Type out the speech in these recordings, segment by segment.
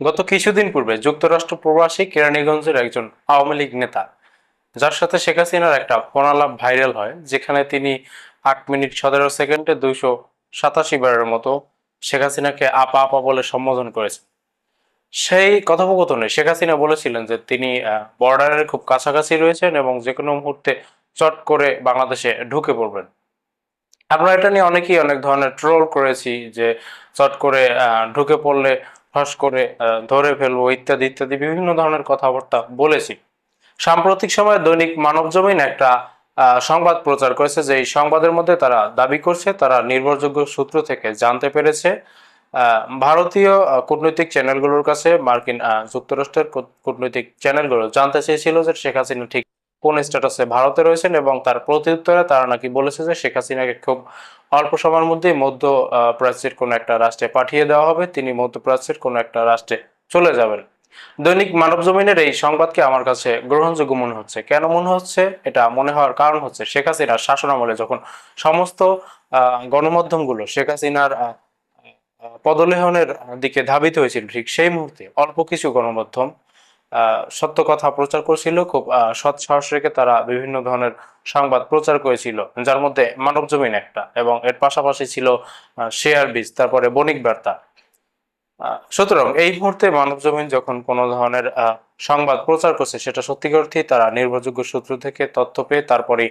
গত কিছুদিন পূর্বে যুক্তরাষ্ট্র প্রবাসী কেরানীগঞ্জের একজন আওয়ামী লীগ নেতা, যার সাথে শেখ হাসিনার একটা ফোনালাপ ভাইরাল হয়, যেখানে তিনি আট মিনিট সতেরো সেকেন্ডে দুইশো সাতাশি বারের মতো শেখ হাসিনাকে আপা আপা বলে সম্বোধন করেছেন। সেই কথোপকথনে শেখ হাসিনা বলেছিলেন যে তিনি বর্ডারের খুব কাছাকাছি রয়েছেন এবং যে কোনো মুহূর্তে চট করে বাংলাদেশে ঢুকে পড়বেন। আমরা এটা নিয়ে অনেকেই অনেক ধরনের ট্রোল করেছি যে চট করে ঢুকে পড়লে ফস করে ধরে ফেলব ইত্যাদি ইত্যাদি বিভিন্ন ধরনের কথাবার্তা বলেছি। সাম্প্রতিক সময়ে দৈনিক মানব জমিন একটা সংবাদ প্রচার করেছে যে এই সংবাদের মধ্যে তারা দাবি করছে, তারা নির্ভরযোগ্য সূত্র থেকে জানতে পেরেছে। ভারতীয় কূটনৈতিক চ্যানেলগুলোর কাছে মার্কিন যুক্তরাষ্ট্রের কূট- কূটনৈতিক চ্যানেলগুলো জানতে চেয়েছিল যে শেখ হাসিনা ঠিক কোন স্ট্যাটাসে ভারতে রয়েছেন এবং তার প্রত্যুত্তরে তারা নাকি বলেছে যে শেখ হাসিনাকে খুব অল্প সময়ের মধ্য আহ, প্রাচ্যের কোনো একটা রাষ্ট্রে পাঠিয়ে দেওয়া হবে। তিনি মধ্যপ্রাচ্যের কোনো একটা রাষ্ট্রে চলে যাবেন। দৈনিক মানব জমিনের এই সংবাদকে আমার কাছে গ্রহণযোগ্য মনে হচ্ছে। কেন মনে হচ্ছে? এটা মনে হওয়ার কারণ হচ্ছে শেখ হাসিনার শাসন আমলে যখন সমস্ত গণমাধ্যমগুলো শেখ হাসিনার পদলেহনের দিকে ধাবিত হয়েছিল ঠিক সেই মুহূর্তে অল্প কিছু গণমাধ্যম সত্য কথা প্রচার করছিল, খুব সৎ সাহস রেখে তারা বিভিন্ন ধরনের সংবাদ প্রচার করেছিল, যার মধ্যে মানব জমিন একটা এবং এর পাশাপাশি ছিল শেয়ার বীজ তারপরে বণিক বার্তা। সুতরাং এই মুহূর্তে মানব জমিন যখন কোনো ধরনের সংবাদ প্রচার করছে, সেটা সত্যিকার অর্থেই তারা নির্ভরযোগ্য সূত্র থেকে তথ্য পেয়ে তারপরে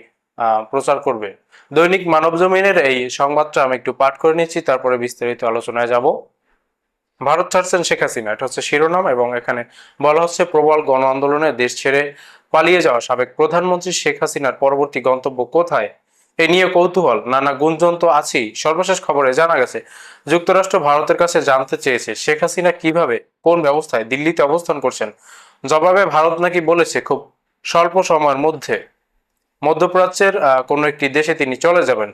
প্রচার করবে। দৈনিক মানব জমিনের এই সংবাদটা আমি একটু পাঠ করে নিচ্ছি, তারপরে বিস্তারিত আলোচনায় যাব। ভারত ছাড়ছেন শেখ হাসিনা। এটা হচ্ছে শিরোনাম এবং এখানে বলা হচ্ছে, প্রবল গণ আন্দোলনে দেশ ছেড়ে পালিয়ে যাওয়া সাবেক প্রধানমন্ত্রী শেখ হাসিনার পরবর্তী গন্তব্য কোথায়? এ নিয়ে কৌতূহল। নানা গুঞ্জন তো আছেই। সর্বশেষ খবরে জানা গেছে, যুক্তরাষ্ট্র ভারতের কাছে জানতে চেয়েছে, শেখ হাসিনা কীভাবে, কোন ব্যবস্থায় দিল্লিতে অবস্থান করছেন? জবাবে ভারত নাকি বলেছে, খুব স্বল্প সময়ের মধ্যে মধ্যপ্রাচ্যের কোনো একটি দেশে তিনি চলে যাবেন।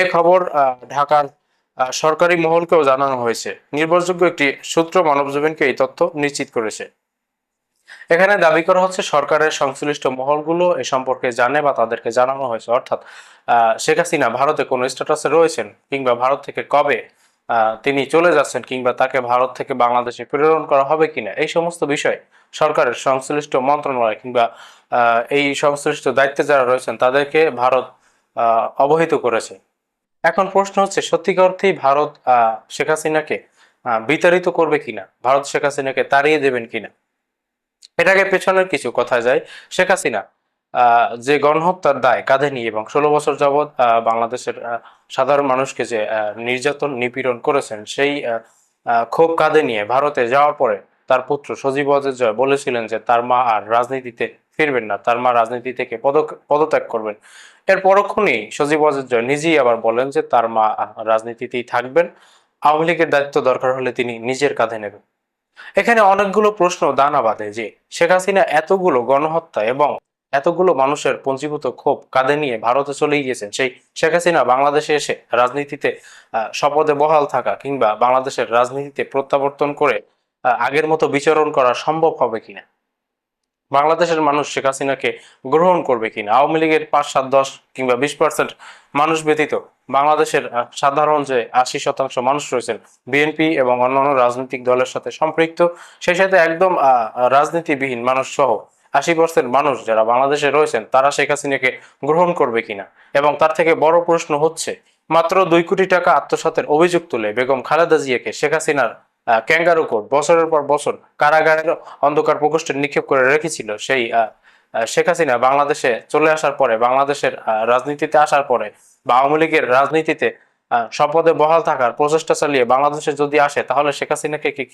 এ খবর ঢাকার সরকারি মহলকেও জানানো হয়েছে। নির্ভরযোগ্য একটি সূত্র মানবজীবনকে এই তথ্য নিশ্চিত করেছে। এখানে দাবি করা হচ্ছে সরকারের সংশ্লিষ্ট মহলগুলো এ সম্পর্কে জানে বা তাদেরকে জানানো হয়েছে। অর্থাৎ শেখ হাসিনা ভারতে কোনো স্ট্যাটাসে রয়েছেন কিংবা ভারত থেকে কবে তিনি চলে যাচ্ছেন কিংবা তাকে ভারত থেকে বাংলাদেশে প্রেরণ করা হবে কিনা, এই সমস্ত বিষয় সরকারের সংশ্লিষ্ট মন্ত্রণালয় কিংবা এই সংশ্লিষ্ট দায়িত্বে যারা রয়েছেন তাদেরকে ভারত অবহিত করেছে। এখন প্রশ্ন হচ্ছে, সত্যিকার অর্থেই ভারত শেখ হাসিনাকে বিতাড়িত করবে কিনা? ভারত শেখ হাসিনাকে তাড়িয়ে দেবেন কিনা? এটাকে পেছনের কিছু কথা যায়। শেখ হাসিনা যে গণহত্যার দায় কাঁধে নিয়ে এবং ষোলো বছর যাবৎ বাংলাদেশের সাধারণ মানুষকে যে নির্যাতন, নিপীড়ন করেছেন, সেই ক্ষোভ কাঁধে নিয়ে ভারতে যাওয়ার পরে তার পুত্র সজীব ওয়াজেদ জয় বলেছিলেন যে তার মা আর রাজনীতিতে ফিরবেন না, তার মা রাজনীতি থেকে পদত্যাগ করবেন। এর পরক্ষণেই সজীব ওয়াজেদ জয় নিজেই আবার বলেন যে তার মা রাজনীতিতেই থাকবেন, আওয়ামী লীগের দায়িত্ব দরকার হলে তিনি নিজের কাঁধে নেবেন। এখানে অনেকগুলো প্রশ্ন দানা বাঁধে যে শেখ হাসিনা এতগুলো গণহত্যা এবং এতগুলো মানুষের পঞ্জীভূত ক্ষোভ কাঁধে নিয়ে ভারতে চলে গিয়েছেন, সেই শেখ হাসিনা বাংলাদেশে এসে রাজনীতিতে শপথে বহাল থাকা কিংবা বাংলাদেশের রাজনীতিতে প্রত্যাবর্তন করে আগের মতো বিচরণ করা সম্ভব হবে কিনা? বাংলাদেশের মানুষ শেখ হাসিনাকে গ্রহণ করবে কিনা? আওয়ামী লীগের পাঁচ, সাত, দশ কিংবা বিশ পার্সেন্ট মানুষ ব্যতীত বাংলাদেশের সাধারণ যে আশি শতাংশ মানুষ রয়েছেন, বিএনপি এবং অন্যান্য রাজনৈতিক দলের সাথে সম্পৃক্ত, সেই সাথে একদম রাজনীতিবিহীন মানুষ সহ আশি পার্সেন্ট মানুষ যারা বাংলাদেশে রয়েছেন, তারা শেখ হাসিনাকে গ্রহণ করবে কিনা? এবং তার থেকে বড় প্রশ্ন হচ্ছে, মাত্র দুই কোটি টাকা আত্মসাতের অভিযোগ তুলে বেগম খালেদা জিয়াকে শেখ হাসিনার ক্যাঙ্গারু কোর্ট বছরের পর বছর কারাগারের অন্ধকার প্রকোষ্ঠে নিক্ষেপ করে রেখেছিল সেই শেখ হাসিনা বাংলাদেশে চলে আসার পরে বাংলাদেশের রাজনীতিতে আসার পরে বা আওয়ামী লীগের রাজনীতিতে শপথে বহাল থাকার প্রচেষ্টা চালিয়ে বাংলাদেশে যদি আসে তাহলে শেখ হাসিনাকে কি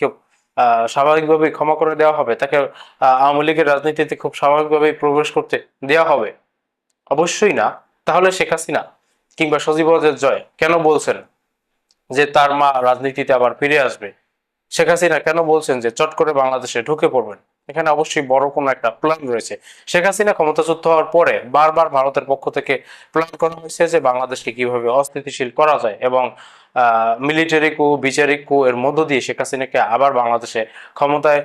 আহ, স্বাভাবিকভাবেই ক্ষমা করে দেওয়া হবে? তাকে আওয়ামী লীগের রাজনীতিতে খুব স্বাভাবিকভাবেই প্রবেশ করতে দেওয়া হবে? অবশ্যই না। তাহলে শেখ হাসিনা কিংবা সজীব জয় কেন বলছেন যে তার মা রাজনীতিতে আবার ফিরে আসবে? শেখ হাসিনা কেন বলছেন যে চট করে বাংলাদেশে ঢুকে পড়বেন? এখানে অবশ্যই বড় কোনো একটা প্ল্যান রয়েছে। শেখ হাসিনা ক্ষমতাচ্যুত হওয়ার পরে বারবার ভারতের পক্ষ থেকে প্ল্যান করা হয়েছে যে বাংলাদেশকে কীভাবে অস্থিতিশীল করা যায় এবং মিলিটারি কু, বিচারিক কু এর মধ্য দিয়ে শেখ হাসিনাকে আবার বাংলাদেশে ক্ষমতায়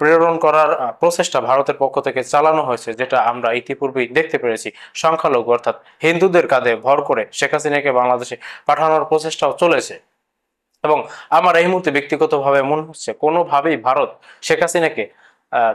প্রেরণ করার প্রচেষ্টা ভারতের পক্ষ থেকে চালানো হয়েছে, যেটা আমরা ইতিপূর্বেই দেখতে পেরেছি। সংখ্যালঘু অর্থাৎ হিন্দুদের কাঁধে ভর করে শেখ হাসিনাকে বাংলাদেশে পাঠানোর প্রচেষ্টাও চলেছে। এবং আমার এই মুহূর্তে ব্যক্তিগতভাবে মনে হচ্ছে, কোনোভাবেই ভারত শেখ হাসিনাকে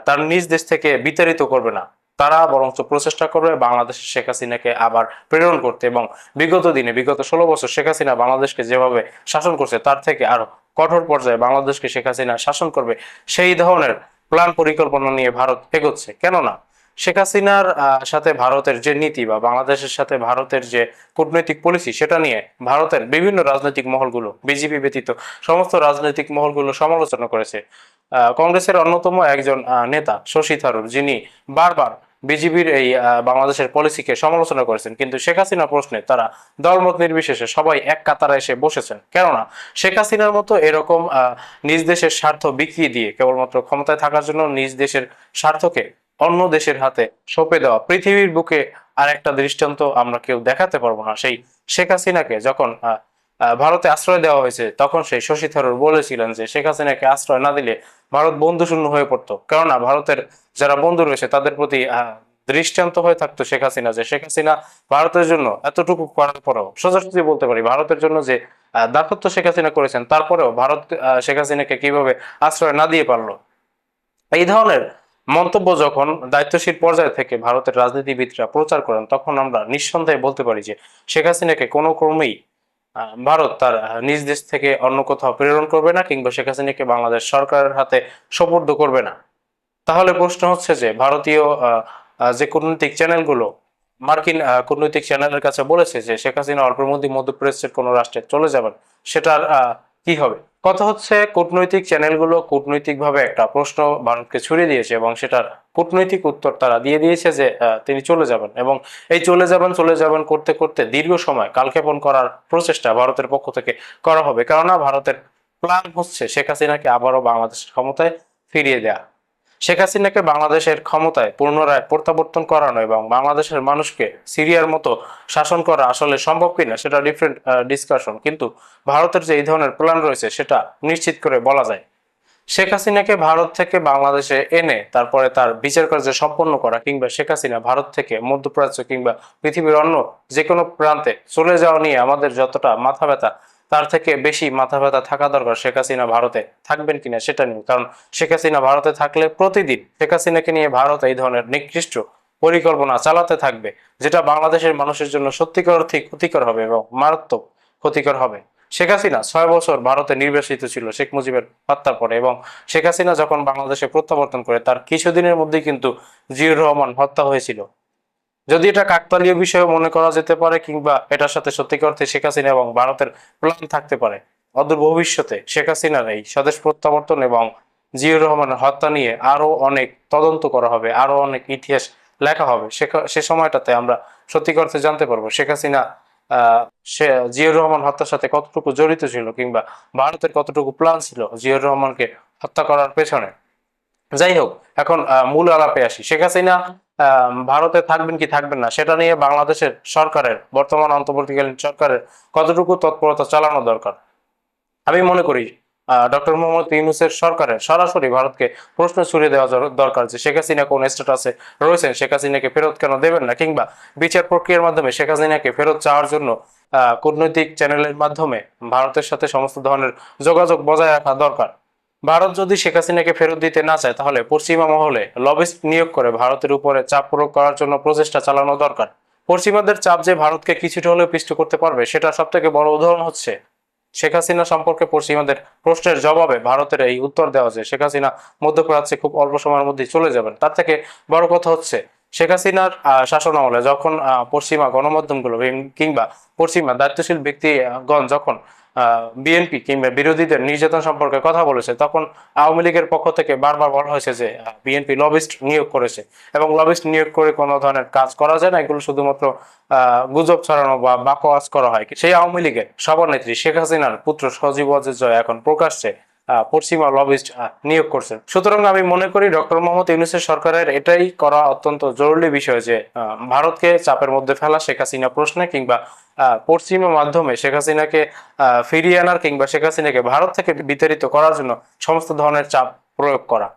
তার নিজ দেশ থেকে বিতাড়িত করবে না। তারা বরঞ্চ প্রচেষ্টা করবে বাংলাদেশে শেখ হাসিনাকে আবার প্রেরণ করতে এবং বিগত দিনে, বিগত ষোলো বছর শেখ হাসিনা বাংলাদেশকে যেভাবে শাসন করছে, তার থেকে আরও কঠোর পর্যায়ে বাংলাদেশকে শেখ হাসিনা শাসন করবে, সেই ধরনের প্ল্যান পরিকল্পনা নিয়ে ভারত এগোচ্ছে। কেননা শেখ হাসিনার সাথে ভারতের যে নীতি বা বাংলাদেশের সাথে ভারতের যে কূটনৈতিক পলিসি সেটা নিয়ে ভারতের বিভিন্ন রাজনৈতিক মহলগুলো, বিজেপি ব্যতীত সমস্ত রাজনৈতিক মহলগুলো সমালোচনা করেছে। কংগ্রেসের অন্যতম একজন নেতা শশী থারুর, যিনি বারবার বিজেপির এই বাংলাদেশের পলিসিকে সমালোচনা করেছেন। কিন্তু শেখ হাসিনা প্রশ্নে তারা দলমত নির্বিশেষে সবাই এক কাতারে এসে বসেছেন। কেননা শেখ হাসিনার মতো এরকম নিজ দেশের স্বার্থ বিক্রি দিয়ে কেবলমাত্র ক্ষমতায় থাকার জন্য নিজ দেশের স্বার্থকে অন্য দেশের হাতে সঁপে দেওয়া পৃথিবীর বুকে আর একটা দৃষ্টান্ত আমরা কেউ দেখাতে পারব না। সেই শেখ হাসিনাকে যখন ভারতে আশ্রয় দেওয়া হয়েছে তখন সেই শশী থারুর বলেছিলেন যে শেখ হাসিনাকে আশ্রয় না দিলে ভারত বন্ধুশূন্য হয়ে পড়তো। কেননা ভারতের যারা বন্ধু রয়েছে তাদের প্রতি দৃষ্টান্ত হয়ে থাকতো শেখ হাসিনা যে শেখ হাসিনা ভারতের জন্য এতটুকু করার পরেও সোজাসুজি বলতে পারি ভারতের জন্য যে আহ, দাসত্ব শেখ হাসিনা করেছেন তারপরেও ভারত শেখ হাসিনাকে কীভাবে আশ্রয় না দিয়ে পারল? এই ধরনের মন্তব্য যখন দায়িত্বশীল পর্যায় থেকে ভারতের রাজনীতিবিদরা প্রচার করেন, তখন আমরা নিঃসন্দেহে বলতে পারি যে শেখ হাসিনাকে কোনো ক্রমেই ভারত তার নিজ দেশ থেকে অন্য কোথাও প্রেরণ করবে না কিংবা শেখ হাসিনাকে বাংলাদেশ সরকারের হাতে সোপর্দ করবে না। তাহলে প্রশ্ন হচ্ছে যে ভারতীয় যে কূটনৈতিক চ্যানেলগুলো, মার্কিন কূটনৈতিক চ্যানেলের কাছে বলেছে যে শেখ হাসিনা অল্পের মধ্যে মধ্যপ্রাচ্যের কোনো রাষ্ট্রে চলে যাবেন, সেটার কি হবে? কথা হচ্ছে, কূটনৈতিক চ্যানেলগুলো কূটনৈতিকভাবে একটা প্রশ্ন ভারতকে ছড়িয়ে দিয়েছে এবং সেটার কূটনৈতিক উত্তর তারা দিয়ে দিয়েছে যে তিনি চলে যাবেন। এবং এই চলে যাবেন চলে যাবেন করতে করতে দীর্ঘ সময় কালক্ষেপণ করার প্রচেষ্টা ভারতের পক্ষ থেকে করা হবে। কেননা ভারতের প্ল্যান হচ্ছে শেখ হাসিনাকে আবারও বাংলাদেশের ক্ষমতায় ফিরিয়ে দেয়া। শেখ হাসিনাকে বাংলাদেশের ক্ষমতায় পুনরায় প্রত্যাবর্তন করানো এবং বাংলাদেশের মানুষকে সিরিয়ার মতো শাসন করা আসলে সম্ভব কিনা সেটা ডিফারেন্ট ডিসকাশন কিন্তু ভারতের যে এই ধরনের প্ল্যান রয়েছে সেটা নিশ্চিত করে বলা যায়। শেখ হাসিনাকে ভারত থেকে বাংলাদেশে এনে তারপরে তার বিচার কার্য সম্পন্ন করা কিংবা শেখ হাসিনা ভারত থেকে মধ্যপ্রাচ্য কিংবা পৃথিবীর অন্য যে কোনো প্রান্তে চলে যাওয়া নিয়ে আমাদের যতটা মাথা ব্যথা তার থেকে বেশি মাথা ব্যথা থাকা দরকার শেখ হাসিনা ভারতে। থাকবেন কিনা সেটা নিয়ে। কারণ শেখ হাসিনা ভারতে থাকলে প্রতিদিন শেখ হাসিনাকে নিয়ে ভারত এই ধরনের নিকৃষ্ট পরিকল্পনা চালাতে থাকবে, যেটা বাংলাদেশের মানুষের জন্য সত্যিকার অর্থে ক্ষতিকর হবে এবং মারাত্মক ক্ষতিকর হবে। শেখ হাসিনা ছয় বছর ভারতে নির্বাসিত ছিল, শেখ মুজিবের হত্যার পরে এবং শেখ হাসিনা যখন বাংলাদেশে প্রত্যাবর্তন করে, তার কিছুদিনের মধ্যেই কিন্তু জিয়ুর রহমান হত্যা হয়েছিল। যদি এটা কাকতালীয় বিষয় মনে করা যেতে পারে কিংবা এটার সাথে সত্যিকার অর্থে শেখ হাসিনা এবং ভারতের প্ল্যান থাকতে পারে, অদূর ভবিষ্যতে শেখ হাসিনার এই স্বদেশ প্রত্যাবর্তন এবং জিয়ুর রহমানের হত্যা নিয়ে আরও অনেক তদন্ত করা হবে, আরও অনেক ইতিহাস লেখা হবে, সে- সময়টাতে আমরা সত্যিকার অর্থে জানতে পারব শেখ হাসিনা সে জিয়ুর রহমান হত্যার সাথে কতটুকু জড়িত ছিল কিংবা ভারতের কতটুকু প্ল্যান ছিল জিয়ুর রহমানকে হত্যা করার পেছনে। যাই হোক, এখন মূল আলাপে আসি। শেখ হাসিনা ভারতে থাকবেন কি থাকবেন না, সেটা নিয়ে বাংলাদেশের সরকারের, বর্তমান অন্তর্বর্তীকালীন সরকারের কতটুকু তৎপরতা চালানো দরকার? আমি মনে করি ডক্টর মোহাম্মদ ইউনুসের সরকারের সরাসরি ভারতকে প্রশ্ন ছুড়ে দেওয়া দরকার যে শেখ হাসিনা কোন স্ট্যাটাসে রয়েছেন, শেখ হাসিনাকে ফেরত কেন দেবেন না? কিংবা বিচার প্রক্রিয়ার মাধ্যমে শেখ হাসিনাকে ফেরত চাওয়ার জন্য কূটনৈতিক চ্যানেলের মাধ্যমে ভারতের সাথে সমস্ত ধরনের যোগাযোগ বজায় রাখা দরকার। ভারত যদি শেখ হাসিনাকে ফেরত দিতে না চায়, তাহলে পশ্চিমা মহলে লবিস্ট নিয়োগ করে ভারতের উপরে চাপ প্রয়োগ করার জন্য প্রচেষ্টা চালানো দরকার। পশ্চিমাদের চাপ যে ভারতকে কিছুটা হলেও পিষ্ট করতে পারবে সেটা সব থেকে বড় উদাহরণ হচ্ছে শেখ হাসিনা সম্পর্কে পশ্চিমাদের প্রশ্নের জবাবে ভারতের এই উত্তর দেওয়া যে শেখ হাসিনা মধ্যপ্রাচ্যে খুব অল্প সময়ের মধ্যেই চলে যাবেন। তার থেকে বড় কথা হচ্ছে শেখ হাসিনার শাসন আমলে যখন পশ্চিমা গণমাধ্যমগুলো কিংবা পশ্চিমা দায়িত্বশীল ব্যক্তিগণ যখন বিএনপি কিংবা বিরোধীদের নির্যাতন সম্পর্কে কথা বলেছে, তখন আওয়ামী লীগের পক্ষ থেকে বারবার বলা হয়েছে যে বিএনপি লবিস্ট নিয়োগ করেছে। এবং লবিস্ট নিয়োগ করে কোনো ধরনের কাজ করা যায় না, এগুলো শুধুমাত্র গুজব ছড়ানো বা বাকওয়াজ করা হয়। সেই আওয়ামী লীগের সভানেত্রী শেখ হাসিনার পুত্র সজীব জয় এখন প্রকাশ্যে পশ্চিমা লবিস্ট নিয়োগ করছেন। সুতরাং আমি মনে করি ডক্টর মোহাম্মদ ইউনুসের সরকারের এটাই করা অত্যন্ত জরুরি বিষয় যে ভারতকে চাপের মধ্যে ফেলা শেখ হাসিনা প্রশ্নে কিংবা পশ্চিমা মাধ্যমে শেখ হাসিনাকে ফিরিয়ে আনার কিংবা শেখ হাসিনাকে ভারত থেকে বিতাড়িত করার জন্য সমস্ত ধরনের চাপ প্রয়োগ করা।